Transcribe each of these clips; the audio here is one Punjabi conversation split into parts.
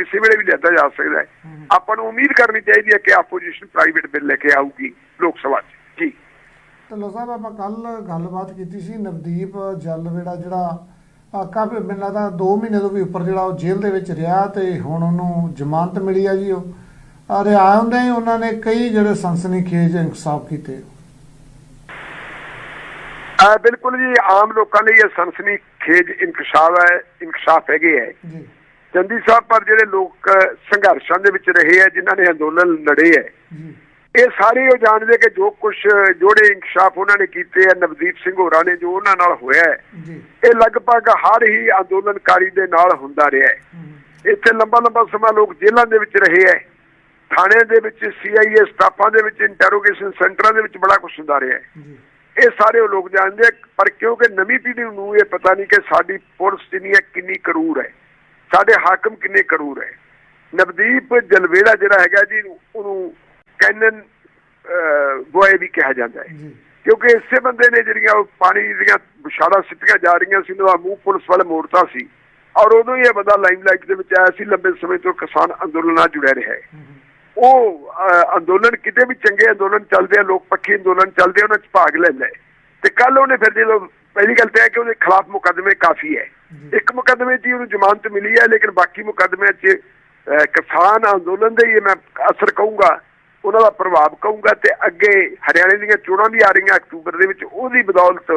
ਕਿਸੇ ਵੇਲੇ ਵੀ ਲਿਆਂਦਾ ਜਾ ਸਕਦਾ ਹੈ। ਆਪਾਂ ਨੂੰ ਉਮੀਦ ਕਰਨੀ ਚਾਹੀਦੀ ਹੈ ਕਿ ਆਪੋਜੀਸ਼ਨ ਪ੍ਰਾਈਵੇਟ ਬਿੱਲ ਲੈ ਕੇ ਆਊਗੀ ਲੋਕ ਸਭਾ 'ਚ। ਜੀ। ਢਿੱਲੋਂ ਸਾਹਿਬ ਆਪਾਂ ਕੱਲ ਗੱਲਬਾਤ ਕੀਤੀ ਸੀ ਨਵਦੀਪ ਜਲਵੇੜਾ ਜਿਹੜਾ ਕਾਫੀ ਮੈਨੂੰ ਲੱਗਦਾ 2 ਮਹੀਨੇ ਤੋਂ ਵੀ ਉੱਪਰ ਜਿਹੜਾ ਉਹ ਜੇਲ੍ਹ ਦੇ ਵਿੱਚ ਰਿਹਾ ਤੇ ਹੁਣ ਉਹਨੂੰ ਜ਼ਮਾਨਤ ਮਿਲੀ ਆ ਜੀ ਉਹ। ਰਿਹਾ ਹੁੰਦੇ ਹੀ ਉਹਨਾਂ ਨੇ ਕਈ ਜਿਹੜੇ ਸਨਸਨੀਖੇਜ ਇਨਕਸ਼ਾਫ ਕੀਤੇ। ਬਿਲਕੁਲ ਜੀ ਆਮ ਲੋਕਾਂ ਲਈ ਇਹ ਸਨਸਨੀ ਖੇਜ ਇਨਕਸ਼ਾਫ ਹੈ ਇਨਕਸ਼ਾਫ ਹੈਗੇ ਹੈ। ਜੀ। ਚੰਦੀ ਸਾਹਿਬ ਪਰ ਜਿਹੜੇ ਲੋਕ ਸੰਘਰਸ਼ਾਂ ਦੇ ਵਿੱਚ ਰਹੇ ਹੈ ਜਿਨ੍ਹਾਂ ਨੇ ਅੰਦੋਲਨ ਲੜੇ ਜੀ ਇਹ ਸਾਰੇ ਉਹ ਜਾਣਦੇ ਕਿ ਜੋ ਕੁਝ ਜੋੜੇ ਇਨਕਸ਼ਾਫ ਉਹਨਾਂ ਨੇ ਕੀਤੇ ਹੈ ਨਵਦੀਪ ਸਿੰਘ ਹੋਰਾਂ ਨੇ ਜੋ ਉਹਨਾਂ ਨਾਲ ਹੋਇਆ ਹੈ ਇਹ ਲਗਭਗ ਹਰ ਹੀ ਅੰਦੋਲਨਕਾਰੀ ਦੇ ਨਾਲ ਹੁੰਦਾ ਰਿਹਾ ਹੈ। ਇੱਥੇ ਲੰਬਾ ਲੰਬਾ ਸਮਾਂ ਲੋਕ ਜੇਲ੍ਹਾਂ ਦੇ ਵਿੱਚ ਰਹੇ ਹੈ ਥਾਣੇ ਦੇ ਵਿੱਚ ਸੀਆਈਏ ਸਟਾਫਾਂ ਦੇ ਵਿੱਚ ਇੰਟਰੋਗੇਸ਼ਨ ਸੈਂਟਰਾਂ ਦੇ ਵਿੱਚ ਬੜਾ ਕੁਝ ਹੁੰਦਾ ਰਿਹਾ ਹੈ। ਇਹ ਸਾਰੇ ਉਹ ਲੋਕ ਜਾਣਦੇ ਆ, ਪਰ ਕਿਉਂਕਿ ਨਵੀਂ ਪੀੜ੍ਹੀ ਨੂੰ ਇਹ ਪਤਾ ਨਹੀਂ ਕਿ ਸਾਡੀ ਪੁਲਿਸ ਜਿੰਨੀ ਹੈ ਕਿੰਨੀ ਕਰੂਰ ਹੈ। ਸਾਡੇ ਹਾਕਮ ਕਿੰਨੇ ਕਰੂਰ ਹੈ। ਨਵਦੀਪ ਜਲਵੇੜਾ ਜਿਹੜਾ ਹੈਗਾ ਜੀ ਉਹਨੂੰ ਕੈਨਨ ਬੋਏ ਵੀ ਕਿਹਾ ਜਾਂਦਾ ਹੈ। ਕਿਉਂਕਿ ਇਸੇ ਬੰਦੇ ਨੇ ਜਿਹੜੀਆਂ ਉਹ ਪਾਣੀ ਦੀਆਂ ਵਿਛਾੜਾ ਸਿੱਟੀਆਂ ਜਾ ਰਹੀਆਂ ਸੀ ਉਹਦਾ ਮੂੰਹ ਪੁਲਿਸ ਵੱਲ ਮੋੜਤਾ ਸੀ। ਔਰ ਉਦੋਂ ਹੀ ਇਹ ਬੰਦਾ ਲਾਈਮਲਾਈਟ ਦੇ ਵਿੱਚ ਆਇਆ ਸੀ ਲੰਬੇ ਸਮੇਂ ਤੋਂ ਕਿਸਾਨ ਅੰਦੋਲਨ ਨਾਲ ਜੁੜਿਆ ਰਿਹਾ ਹੈ। ਉਹ ਅੰਦੋਲਨ ਕਿਤੇ ਵੀ ਚੰਗੇ ਅੰਦੋਲਨ ਚੱਲਦੇ ਆ ਲੋਕ ਪੱਖੀ ਅੰਦੋਲਨ ਚੱਲਦੇ ਉਹਨਾਂ 'ਚ ਭਾਗ ਲੈਂਦਾ ਤੇ ਕੱਲ ਉਹਨੇ ਫਿਰ ਜਦੋਂ ਪਹਿਲੀ ਗੱਲ ਤਾਂ ਇਹ ਕਿ ਉਹਦੇ ਖਿਲਾਫ ਮੁਕੱਦਮੇ ਕਾਫੀ ਹੈ। ਇੱਕ ਮੁਕੱਦਮੇ 'ਚ ਹੀ ਉਹਨੂੰ ਜ਼ਮਾਨਤ ਮਿਲੀ ਹੈ ਲੇਕਿਨ ਬਾਕੀ ਮੁਕੱਦਮਿਆਂ 'ਚ ਕਿਸਾਨ ਅੰਦੋਲਨ ਦੇ ਹੀ ਮੈਂ ਅਸਰ ਕਹੂੰਗਾ ਉਹਨਾਂ ਦਾ ਪ੍ਰਭਾਵ ਕਹੂੰਗਾ ਤੇ ਅੱਗੇ ਹਰਿਆਣੇ ਦੀਆਂ ਚੋਣਾਂ ਵੀ ਆ ਰਹੀਆਂ ਅਕਤੂਬਰ ਦੇ ਵਿੱਚ ਉਹਦੀ ਬਦੌਲਤ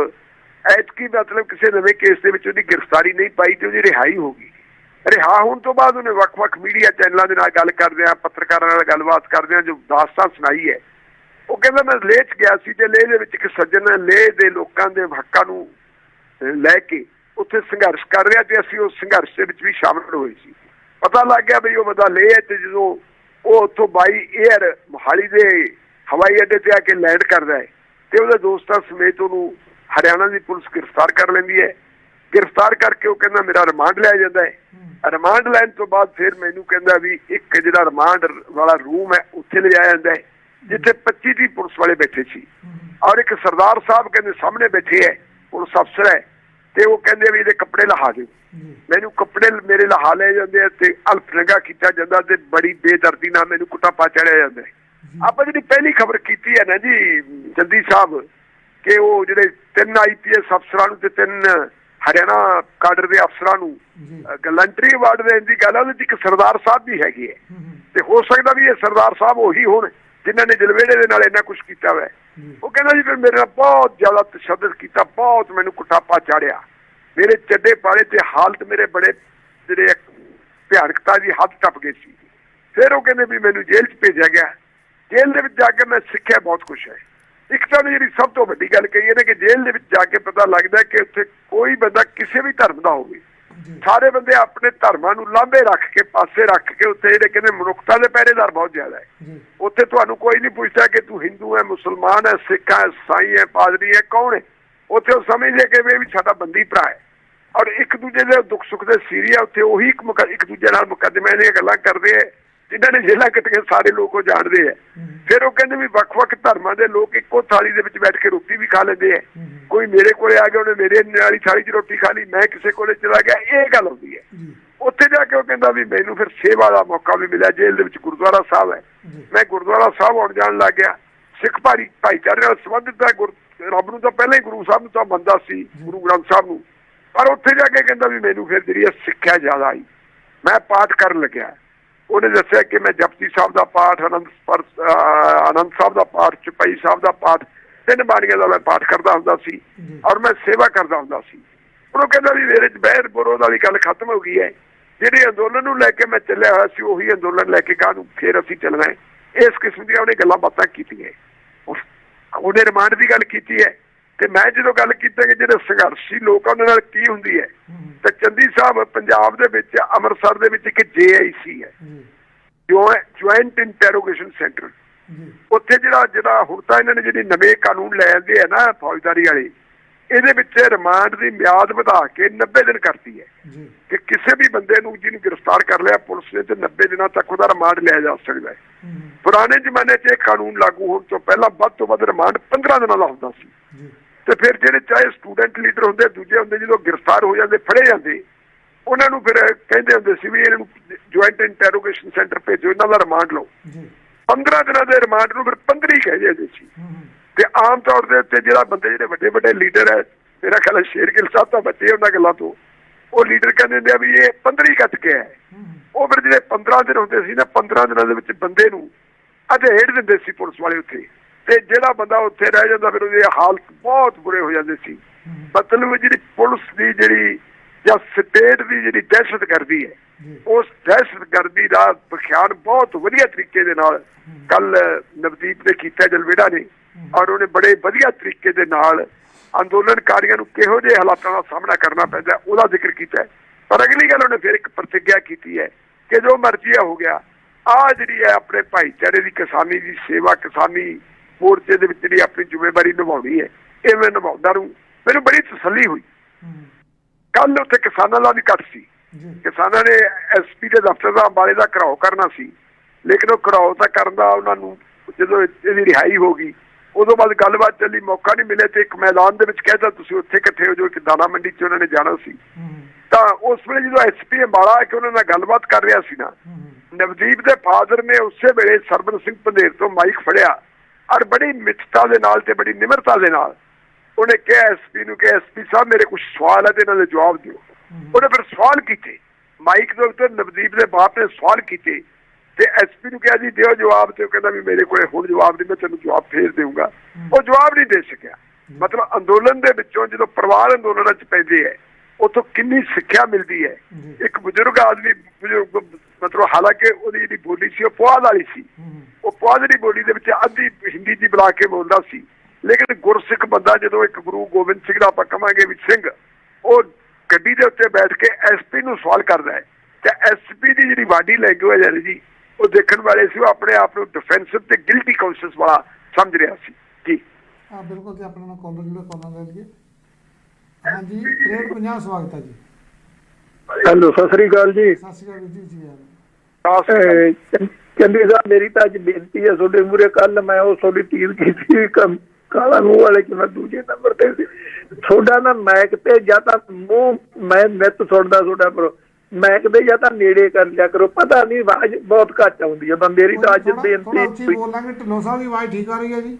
ਐਤਕੀ ਮਤਲਬ ਕਿਸੇ ਨਵੇਂ ਕੇਸ ਦੇ ਵਿੱਚ ਉਹਦੀ ਗ੍ਰਿਫਤਾਰੀ ਨਹੀਂ ਪਾਈ ਤੇ ਉਹਦੀ ਰਿਹਾਈ ਹੋ ਗਈ। ਰਿਹਾ ਹੋਣ ਤੋਂ ਬਾਅਦ ਉਹਨੇ ਵੱਖ-ਵੱਖ ਮੀਡੀਆ ਚੈਨਲਾਂ ਦੇ ਨਾਲ ਗੱਲ ਕਰਦੇ ਆ ਪੱਤਰਕਾਰਾਂ ਨਾਲ ਗੱਲਬਾਤ ਕਰਦੇ ਆ ਜੋ ਦਾਸਤਾਨ ਸੁਣਾਈ ਹੈ। ਉਹ ਕਹਿੰਦਾ ਮੈਂ ਲੇਹ 'ਚ ਗਿਆ ਸੀ ਤੇ ਲੇਹ ਦੇ ਵਿੱਚ ਇੱਕ ਸੱਜਣ ਲੇਹ ਦੇ ਲੋਕਾਂ ਦੇ ਹੱਕਾਂ ਨੂੰ ਲੈ ਕੇ ਉੱਥੇ ਸੰਘਰਸ਼ ਕਰ ਰਿਹਾ ਤੇ ਅਸੀਂ ਉਸ ਸੰਘਰਸ਼ ਦੇ ਵਿੱਚ ਵੀ ਸ਼ਾਮਲ ਹੋਏ ਸੀ। ਪਤਾ ਲੱਗ ਗਿਆ ਵੀ ਉਹ ਬੰਦਾ ਲੇਹ ਹੈ ਤੇ ਜਦੋਂ ਉਹ ਉੱਥੋਂ ਬਾਈ 에ਅਰ ਮੋਹਾਲੀ ਦੇ ਹਵਾਈ ਅੱਡੇ ਤੇ ਆ ਕੇ ਲੈਂਡ ਕਰਦਾ ਹੈ ਤੇ ਉਹਦੇ ਦੋਸਤਾਂ ਸਮੇਤ ਉਹਨੂੰ ਹਰਿਆਣਾ ਦੀ ਪੁਲਿਸ ਗ੍ਰਿਫਤਾਰ ਕਰ ਲੈਂਦੀ ਹੈ। ਗ੍ਰਿਫਤਾਰ ਕਰਕੇ ਉਹ ਕਹਿੰਦਾ ਮੇਰਾ ਰਿਮਾਂਡ ਲਿਆ ਜਾਂਦਾ ਹੈ। ਰਿਮਾਂਡ ਲੈਣ ਤੋਂ ਬਾਅਦ ਫਿਰ ਮੈਨੂੰ ਕਹਿੰਦਾ ਵੀ ਇੱਕ ਜਿਹੜਾ ਰਿਮਾਂਡ ਵਾਲਾ ਰੂਮ ਹੈ ਉੱਥੇ ਲਿਜਾਇਆ ਜਾਂਦਾ ਹੈ। ਜਿੱਥੇ 25 ਦੀ ਪੁਲਿਸ ਵਾਲੇ ਬੈਠੇ ਸੀ। ਔਰ ਇੱਕ ਸਰਦਾਰ ਸਾਹਿਬ ਕਹਿੰਦੇ ਸਾਹਮਣੇ ਬੈਠੇ ਹੈ ਪੁਲਿਸ ਅਫਸਰ ਹੈ ਤੇ ਉਹ ਕਹਿੰਦੇ ਵੀ ਇਹਦੇ ਕੱਪੜੇ ਲਹਾ ਦਿਓ। ਮੈਨੂੰ ਕੱਪੜੇ ਮੇਰੇ ਲਹਾ ਲਏ ਜਾਂਦੇ ਤੇ ਅਲਫ ਨੰਗਾ ਕੀਤਾ ਜਾਂਦਾ ਤੇ ਬੜੀ ਬੇਦਰਦੀ ਨਾਲ ਮੈਨੂੰ ਕੁੱਟਾਪਾ ਚੜਿਆ ਜਾਂਦਾ। ਆਪਾਂ ਜਿਹੜੀ ਪਹਿਲੀ ਖਬਰ ਕੀਤੀ ਹੈ ਨਾ ਜੀ ਜਲਦੀ ਸਾਹਿਬ ਕਿ ਉਹ ਜਿਹੜੇ ਤਿੰਨ ਆਈਪੀਐਸ ਅਫਸਰਾਂ ਨੂੰ ਤੇ ਤਿੰਨ ਹਰਿਆਣਾ ਕਾਡਰ ਦੇ ਅਫਸਰਾਂ ਨੂੰ ਗਲੰਟਰੀ ਅਵਾਰਡ ਦੇਣ ਦੀ ਗੱਲ ਆ ਉਹਦੇ 'ਚ ਇੱਕ ਸਰਦਾਰ ਸਾਹਿਬ ਵੀ ਹੈਗੇ ਤੇ ਹੋ ਸਕਦਾ ਵੀ ਇਹ ਸਰਦਾਰ ਸਾਹਿਬ ਉਹੀ ਹੋਣ। ਜਿਨ੍ਹਾਂ ਨੇ ਜਲਵੇੜੇ ਦੇ ਨਾਲ ਇੰਨਾ ਕੁਝ ਕੀਤਾ ਹੋਇਆ ਉਹ ਕਹਿੰਦਾ ਜੀ, ਫਿਰ ਮੇਰੇ ਨਾਲ ਬਹੁਤ ਜ਼ਿਆਦਾ ਤਸ਼ੱਦਦ ਕੀਤਾ, ਬਹੁਤ ਮੈਨੂੰ ਕੁਟਾਪਾ ਚਾੜਿਆ। ਮੇਰੇ ਚੱਡੇ ਪਾੜੇ ਤੇ ਹਾਲਤ ਮੇਰੇ ਬੜੇ ਜਿਹੜੇ ਭਿਆਨਕਤਾ ਦੀ ਹੱਦ ਟੱਪ ਗਈ ਸੀ। ਫਿਰ ਉਹ ਕਹਿੰਦੇ ਵੀ ਮੈਨੂੰ ਜੇਲ੍ਹ 'ਚ ਭੇਜਿਆ ਗਿਆ। ਜੇਲ੍ਹ ਦੇ ਵਿੱਚ ਜਾ ਕੇ ਮੈਂ ਸਿੱਖਿਆ ਬਹੁਤ ਕੁਝ ਹੈ। ਇੱਕ ਤਾਂ ਜਿਹੜੀ ਸਭ ਤੋਂ ਵੱਡੀ ਗੱਲ ਕਹੀ ਇਹਨੇ ਕਿ ਜੇਲ੍ਹ ਦੇ ਵਿੱਚ ਜਾ ਕੇ ਪਤਾ ਲੱਗਦਾ ਕਿ ਉੱਥੇ ਕੋਈ ਬੰਦਾ ਕਿਸੇ ਵੀ ਧਰਮ ਦਾ ਹੋਵੇ। ਸਾਰੇ ਬੰਦੇ ਆਪਣੇ ਧਰਮਾਂ ਨੂੰ ਲਾਂਭੇ ਰੱਖ ਕੇ ਪਾਸੇ ਰੱਖ ਕੇ ਉੱਥੇ ਜਿਹੜੇ ਕਹਿੰਦੇ ਮਨੁੱਖਤਾ ਦੇ ਪਹਿਰੇਦਾਰ ਬਹੁਤ ਜ਼ਿਆਦਾ ਹੈ। ਉੱਥੇ ਤੁਹਾਨੂੰ ਕੋਈ ਨਹੀਂ ਪੁੱਛਦਾ ਕਿ ਤੂੰ ਹਿੰਦੂ ਹੈ ਮੁਸਲਮਾਨ ਹੈ ਸਿੱਖ ਹੈ ਸਾਈ ਹੈ ਪਾਦਰੀ ਹੈ ਕੌਣ ਹੈ? ਉੱਥੇ ਉਹ ਸਮਝਦੇ ਕਿ ਵੀ ਇਹ ਵੀ ਸਾਡਾ ਬੰਦੀ ਭਰਾ ਹੈ। ਔਰ ਇੱਕ ਦੂਜੇ ਦੇ ਦੁੱਖ ਸੁੱਖ ਦੇ ਸੀਰੀਆ ਉੱਥੇ ਉਹੀ ਇੱਕ ਦੂਜੇ ਨਾਲ ਮੁਕੱਦਮੇ ਦੀਆਂ ਗੱਲਾਂ ਕਰਦੇ ਹੈ। ਜਿਨ੍ਹਾਂ ਨੇ ਜੇਲ੍ਹਾਂ ਕੱਟੀਆਂ ਸਾਰੇ ਲੋਕ ਉਹ ਜਾਣਦੇ ਹੈ। ਫਿਰ ਉਹ ਕਹਿੰਦੇ ਵੀ ਵੱਖ-ਵੱਖ ਧਰਮਾਂ ਦੇ ਲੋਕ ਇੱਕੋ ਥਾਲੀ ਦੇ ਵਿੱਚ ਬੈਠ ਕੇ ਰੋਟੀ ਵੀ ਖਾ ਲੈਂਦੇ ਹੈ। ਕੋਈ ਮੇਰੇ ਕੋਲੇ ਆ ਗਿਆ ਉਹਨੇ ਮੇਰੇ ਵਾਲੀ ਥਾਲੀ 'ਚ ਰੋਟੀ ਖਾ ਲਈ ਮੈਂ ਕਿਸੇ ਕੋਲੇ ਚਲਾ ਗਿਆ ਇਹ ਗੱਲ ਹੁੰਦੀ ਹੈ ਉੱਥੇ ਜਾ ਕੇ ਉਹ ਕਹਿੰਦਾ ਵੀ ਮੈਨੂੰ ਫਿਰ ਸੇਵਾ ਦਾ ਮੌਕਾ ਵੀ ਮਿਲਿਆ ਜੇਲ੍ਹ ਦੇ ਵਿੱਚ ਗੁਰਦੁਆਰਾ ਸਾਹਿਬ ਹੈ। ਮੈਂ ਗੁਰਦੁਆਰਾ ਸਾਹਿਬ ਆਉਣ ਜਾਣ ਲੱਗ ਗਿਆ। ਸਿੱਖ ਭਾਈ ਭਾਈਚਾਰੇ ਨਾਲ ਸੰਬੰਧਿਤ ਹੈ ਗੁਰ ਰੱਬ ਨੂੰ ਤਾਂ ਪਹਿਲਾਂ ਹੀ ਗੁਰੂ ਸਾਹਿਬ ਨੂੰ ਤਾਂ ਮੰਨਦਾ ਸੀ ਗੁਰੂ ਗ੍ਰੰਥ ਸਾਹਿਬ ਨੂੰ। ਪਰ ਉੱਥੇ ਜਾ ਕੇ ਕਹਿੰਦਾ ਵੀ ਮੈਨੂੰ ਫਿਰ ਜਿਹੜੀ ਸਿੱਖਿਆ ਜ਼ਿਆਦਾ ਆਈ। ਮੈਂ ਪਾਠ ਕਰਨ ਲੱਗਿਆ। ਉਹਨੇ ਦੱਸਿਆ ਕਿ ਮੈਂ ਜਪਜੀ ਸਾਹਿਬ ਦਾ ਪਾਠ ਅਨੰਦ ਆਨੰਦ ਸਾਹਿਬ ਦਾ ਪਾਠ ਚੁਪਈ ਸਾਹਿਬ ਦਾ ਪਾਠ ਤਿੰਨ ਬਾਣੀਆਂ ਦਾ ਮੈਂ ਪਾਠ ਕਰਦਾ ਹੁੰਦਾ ਸੀ। ਔਰ ਮੈਂ ਸੇਵਾ ਕਰਦਾ ਹੁੰਦਾ ਸੀ। ਉਹਨੂੰ ਕਹਿੰਦਾ ਵੀ ਮੇਰੇ ਚ ਬਹਿਰ ਵਿਰੋਧ ਵਾਲੀ ਗੱਲ ਖਤਮ ਹੋ ਗਈ ਹੈ। ਜਿਹੜੇ ਅੰਦੋਲਨ ਨੂੰ ਲੈ ਕੇ ਮੈਂ ਚੱਲਿਆ ਹੋਇਆ ਸੀ ਉਹੀ ਅੰਦੋਲਨ ਲੈ ਕੇ ਗਾਂ ਨੂੰ ਫੇਰ ਅਸੀਂ ਚੱਲਣਾ ਹੈ। ਇਸ ਕਿਸਮ ਦੀਆਂ ਉਹਨੇ ਗੱਲਾਂ ਬਾਤਾਂ ਕੀਤੀਆਂ ਉਹਨੇ ਰਿਮਾਂਡ ਦੀ ਗੱਲ ਕੀਤੀ ਹੈ। ਤੇ ਮੈਂ ਜਦੋਂ ਗੱਲ ਕੀਤੀ ਕਿ ਜਿਹੜੇ ਸੰਘਰਸ਼ੀ ਲੋਕ ਆ ਉਹਨਾਂ ਨਾਲ ਕੀ ਹੁੰਦੀ ਹੈ? ਤੇ ਚੰਦੀ ਸਾਹਿਬ ਪੰਜਾਬ ਦੇ ਵਿੱਚ ਅੰਮ੍ਰਿਤਸਰ ਦੇ ਵਿੱਚ ਇੱਕ ਜੇਆਈਸੀ ਹੈ। ਜੀ। Joint interrogation centre. ਉੱਥੇ ਜਿਹੜਾ ਜਿਹੜਾ ਹੁਣ ਤਾਂ ਇਹਨਾਂ ਨੇ ਜਿਹੜੀ ਨਵੇਂ ਕਾਨੂੰਨ ਲੈ ਆਂਦੇ ਆ ਨਾ ਫੌਜਦਾਰੀ ਵਾਲੇ ਇਹਦੇ ਵਿੱਚ ਰਿਮਾਂਡ ਦੀ ਮਿਆਦ ਵਧਾ ਕੇ 90 ਦਿਨ ਕਰਤੀ ਹੈ। ਕਿ ਕਿਸੇ ਵੀ ਬੰਦੇ ਨੂੰ ਜਿਹਨੂੰ ਗ੍ਰਿਫਤਾਰ ਕਰ ਲਿਆ ਪੁਲਿਸ ਨੇ ਤੇ 90 ਦਿਨਾਂ ਤੱਕ ਉਹਦਾ ਰਿਮਾਂਡ ਲਿਆ ਜਾ ਸਕਦਾ ਹੈ। ਪੁਰਾਣੇ ਜ਼ਮਾਨੇ 'ਚ ਇਹ ਕਾਨੂੰਨ ਲਾਗੂ ਹੋਣ ਤੋਂ ਪਹਿਲਾਂ ਵੱਧ ਤੋਂ ਵੱਧ ਰਿਮਾਂਡ 15 ਦਿਨਾਂ ਦਾ ਹੁੰਦਾ ਸੀ। ਤੇ ਫਿਰ ਜਿਹੜੇ ਚਾਹੇ ਸਟੂਡੈਂਟ ਲੀਡਰ ਹੁੰਦੇ ਦੂਜੇ ਹੁੰਦੇ ਜਦੋਂ ਗ੍ਰਿਫਤਾਰ ਹੋ ਜਾਂਦੇ ਫੜੇ ਜਾਂਦੇ ਉਹਨਾਂ ਨੂੰ ਫਿਰ ਕਹਿੰਦੇ ਹੁੰਦੇ ਸੀ ਵੀ ਇਹਨਾਂ ਨੂੰ ਜੁਆਇੰਟ ਇੰਟਰੋਗੇਸ਼ਨ ਸੈਂਟਰ ਭੇਜੋ ਇਹਨਾਂ ਦਾ ਰਿਮਾਂਡ ਲਓ। ਜੀ। 15 ਦਿਨਾਂ ਦੇ ਰਿਮਾਂਡ ਨੂੰ ਫਿਰ 15 ਹੀ ਕਹਿੰਦੇ ਹੁੰਦੇ ਸੀ ਤੇ ਆਮ ਤੌਰ ਦੇ ਉੱਤੇ ਜਿਹੜਾ ਬੰਦੇ ਜਿਹੜੇ ਵੱਡੇ ਵੱਡੇ ਲੀਡਰ ਹੈ ਮੇਰਾ ਖਿਆਲ ਹੈ ਸ਼ੇਰਗਿੱਲ ਸਾਹਿਬ ਤਾਂ ਬੱਚੇ ਉਹਨਾਂ ਗੱਲਾਂ ਤੋਂ। ਉਹ ਲੀਡਰ ਕਹਿੰਦੇ ਹੁੰਦੇ ਆ ਵੀ ਇਹ 15 ਹੀ ਕੱਟ ਕੇ ਹੈ। ਹੂੰ ਉਹ ਫਿਰ ਜਿਹੜੇ 15 ਦਿਨ ਹੁੰਦੇ ਸੀ ਨਾ 15 ਦਿਨਾਂ ਦੇ ਵਿੱਚ ਬੰਦੇ ਨੂੰ ਅਧੇੜ ਦਿੰਦੇ ਸੀ ਪੁਲਿਸ ਵਾਲੇ ਉੱਥੇ। ਤੇ ਜਿਹੜਾ ਬੰਦਾ ਉੱਥੇ ਰਹਿ ਜਾਂਦਾ ਫਿਰ ਉਹਦੇ ਹਾਲਤ ਬਹੁਤ ਬੁਰੇ ਹੋ ਜਾਂਦੇ ਸੀ ਹੂੰ ਮਤਲਬ ਜਿਹੜੀ ਪੁਲਿਸ ਦੀ ਜਿਹੜੀ ਜਾਂ ਸਟੇਟ ਦੀ ਜਿਹੜੀ ਦਹਿਸ਼ਤਗਰਦੀ ਹੈ ਜੀ ਉਸ ਦਹਿਸ਼ਤਗਰਦੀ ਦਾ ਵਿਖਿਆਨ ਬਹੁਤ ਵਧੀਆ ਤਰੀਕੇ ਦੇ ਨਾਲ ਕੱਲ ਨਵਦੀਪ ਨੇ ਕੀਤਾ ਜਲਵੇੜਾ ਨੇ ਔਰ ਉਹਨੇ ਬੜੇ ਵਧੀਆ ਤਰੀਕੇ ਦੇ ਨਾਲ ਅੰਦੋਲਨਕਾਰੀਆਂ ਨੂੰ ਕਿਹੋ ਜਿਹੇ ਹਾਲਾਤਾਂ ਦਾ ਸਾਹਮਣਾ ਕਰਨਾ ਪੈਂਦਾ ਉਹਦਾ ਜ਼ਿਕਰ ਕੀਤਾ ਹੈ। ਪਰ ਅਗਲੀ ਗੱਲ ਉਹਨੇ ਫਿਰ ਇੱਕ ਪ੍ਰਤੀਗਿਆ ਕੀਤੀ ਹੈ ਕਿ ਜੋ ਮਰਜ਼ੀ ਹੈ ਹੋ ਗਿਆ ਆ ਜਿਹੜੀ ਹੈ ਆਪਣੇ ਭਾਈਚਾਰੇ ਦੀ ਕਿਸਾਨੀ ਦੀ ਸੇਵਾ ਕਿਸਾਨੀ ਮੋਰਚੇ ਦੇ ਵਿੱਚ ਜਿਹੜੀ ਆਪਣੀ ਜ਼ਿੰਮੇਵਾਰੀ ਨਿਭਾਉਣੀ ਹੈ ਇਹ ਮੈਂ ਨਿਭਾਉਂਦਾ ਰਹੂੰ। ਮੈਨੂੰ ਬੜੀ ਤਸੱਲੀ ਹੋਈ। ਕੱਲ ਉੱਥੇ ਕਿਸਾਨਾਂ ਦਾ ਵੀ ਕੱਟ ਸੀ। ਕਿਸਾਨਾਂ ਨੇ ਐਸਪੀ ਦੇ ਦਫ਼ਤਰ ਦਾ ਅੰਬਾਲੇ ਦਾ ਘਰਾਓ ਕਰਨਾ ਸੀ। ਲੇਕਿਨ ਉਹ ਘਰਾਓ ਤਾਂ ਕਰਨ ਦਾ ਉਹਨਾਂ ਨੂੰ ਜਦੋਂ ਇਹਦੀ ਰਿਹਾਈ ਹੋ ਗਈ ਉਦੋਂ ਬਾਅਦ ਗੱਲਬਾਤ ਚੱਲੀ ਮੌਕਾ ਨਹੀਂ ਮਿਲਿਆ ਤੇ ਇੱਕ ਮੈਦਾਨ ਦੇ ਵਿੱਚ ਕਹਿੰਦਾ ਤੁਸੀਂ ਉੱਥੇ ਇਕੱਠੇ ਹੋ ਜੋ ਇੱਕ ਦਾਣਾ ਮੰਡੀ 'ਚ ਉਹਨਾਂ ਨੇ ਜਾਣਾ ਸੀ। ਤਾਂ ਉਸ ਵੇਲੇ ਜਦੋਂ ਐਸਪੀ ਅੰਬਾਲਾ ਆ ਕੇ ਉਹਨਾਂ ਨਾਲ ਗੱਲਬਾਤ ਕਰ ਰਿਹਾ ਸੀ ਨਾ ਨਵਦੀਪ ਦੇ ਫਾਦਰ ਨੇ ਉਸੇ ਵੇਲੇ ਸਰਬਨ ਸਿੰਘ ਪੰਧੇਰ ਤੋਂ ਮਾਈਕ ਫੜਿਆ। ਔਰ ਬੜੀ ਮਿੱਠਤਾ ਦੇ ਨਾਲ ਤੇ ਬੜੀ ਨਿਮਰਤਾ ਦੇ ਨਾਲ ਉਹਨੇ ਕਿਹਾ ਐਸਪੀ ਨੂੰ ਕਿ ਐਸਪੀ ਸਾਹਿਬ ਮੇਰੇ ਕੁਝ ਸਵਾਲ ਹੈ ਤੇ ਇਹਨਾਂ ਦੇ ਜਵਾਬ ਦਿਓ। ਉਹਨੇ ਫਿਰ ਸਵਾਲ ਕੀਤੇ। ਮਾਈਕ ਦੇ ਉੱਤੇ ਨਵਦੀਪ ਦੇ ਬਾਪ ਨੇ ਸਵਾਲ ਕੀਤੇ ਤੇ ਐਸਪੀ ਨੂੰ ਕਿਹਾ ਜੀ ਦਿਓ ਜਵਾਬ ਤੇ ਉਹ ਕਹਿੰਦਾ ਵੀ ਮੇਰੇ ਕੋਲੇ ਹੁਣ ਜਵਾਬ ਨਹੀਂ ਮੈਂ ਤੈਨੂੰ ਜਵਾਬ ਫੇਰ ਦੇਊਂਗਾ। ਉਹ ਜਵਾਬ ਨਹੀਂ ਦੇ ਸਕਿਆ। ਮਤਲਬ ਅੰਦੋਲਨ ਦੇ ਵਿੱਚੋਂ ਜਦੋਂ ਪਰਿਵਾਰ ਅੰਦੋਲਨਾਂ 'ਚ ਪੈਂਦੇ ਹੈ ਉਥੋਂ ਕਿੰਨੀ ਸਿੱਖਿਆ ਮਿਲਦੀ ਹੈ। ਇੱਕ ਬਜ਼ੁਰਗ ਆਦਮੀ ਬਜ਼ੁਰਗ ਮਤਲਬ ਹਾਲਾਂਕਿ ਉਹਦੀ ਜਿਹੜੀ ਬੋਲੀ ਸੀ ਉਹ ਪੁਆਧ ਵਾਲੀ ਸੀ। ਉਹ ਪੁਆਧ ਦੀ ਬੋਲੀ ਦੇ ਵਿੱਚ ਅੱਧੀ ਹਿੰਦੀ ਦੀ ਬੁਲਾ ਕੇ ਬੋਲਦਾ ਸੀ। ਲੇਕਿਨ ਗੁਰਸਿੱਖ ਬੰਦਾ ਜਦੋਂ ਇੱਕ ਗੁਰੂ ਗੋਬਿੰਦ ਸਿੰਘ ਦਾ ਆਪਾਂ ਕਵਾਂਗੇ ਵੀ ਸਿੰਘ ਉਹ ਗੱਡੀ ਦੇ ਉੱਤੇ ਬੈਠ ਕੇ ਐਸਪੀ ਨੂੰ ਸਵਾਲ ਕਰਦਾ ਹੈ। ਤੇ ਐਸਪੀ ਦੀ ਜਿਹੜੀ ਬਾਡੀ ਲੈਂਗੁਏਜ ਹੈ ਜੀ ਉਹ ਦੇਖਣ ਵਾਲੇ ਸੀ ਉਹ ਆਪਣੇ ਆਪ ਨੂੰ ਡਿਫੈਂਸਿਵ ਤੇ ਗਿਲਟੀ ਕੌਂਸ਼ੀਅਸ ਵਾਲਾ ਸਮਝ ਰਿਹਾ ਸੀ। ਜੀ। ਆ ਬਿਲਕੁਲ ਜੀ ਆਪਣੇ ਕਾਲਰ ਜਿਹੜੇ ਕਾਲਰ ਲੈ ਲਈਏ। ਹਾਂਜੀ ਰੇਟ 50 ਸਵਾਗਤ ਹੈ ਜੀ। ਹੈਲੋ ਸਤਿ ਸ੍ਰੀ ਅਕਾਲ ਜੀ। ਸਤਿ ਸ਼੍ਰੀ ਅਕਾਲ ਜੀ ਜੀ ਆਇਆਂ। ਚੰਦੀ ਸਾਹਿਬ ਮੇਰੀ ਤਾਂ ਅੱਜ ਬੇਨਤੀ ਹੈ ਤੁਹਾਡੇ ਮੂਰੇ ਕੱਲ ਮੈਂ ਉਹ ਤੁਹਾਡੀ ਟੀਮ ਕੀਤੀ ਕੰਮ ਕਾਲਾ ਮੂੰਹ ਵਾਲੇ ਮੈਂ ਦੂਜੇ ਨੰਬਰ ਤੇ ਸੀ। ਤੁਹਾਡਾ ਨਾ ਮੈਕ ਤੇ ਜਾਂ ਤਾਂ ਮੂੰਹ ਮੈਂ ਨਿਤ ਸੁਣਦਾ ਤੁਹਾਡਾ ਪਰ ਮੈਕ ਦੇ ਜਾਂ ਤਾਂ ਨੇੜੇ ਕਰ ਲਿਆ ਕਰੋ। ਪਤਾ ਨਹੀਂ ਆਵਾਜ਼ ਬਹੁਤ ਘੱਟ ਆਉਂਦੀ ਹੈ ਪਰ ਮੇਰੀ ਤਾਂ ਅੱਜ ਬੇਨਤੀ ਬੋਲਾਂਗੇ ਢਿੱਲੋਂ ਸਾਹਿਬ ਦੀ ਆਵਾਜ਼ ਠੀਕ ਆ ਰਹੀ ਹੈ ਜੀ?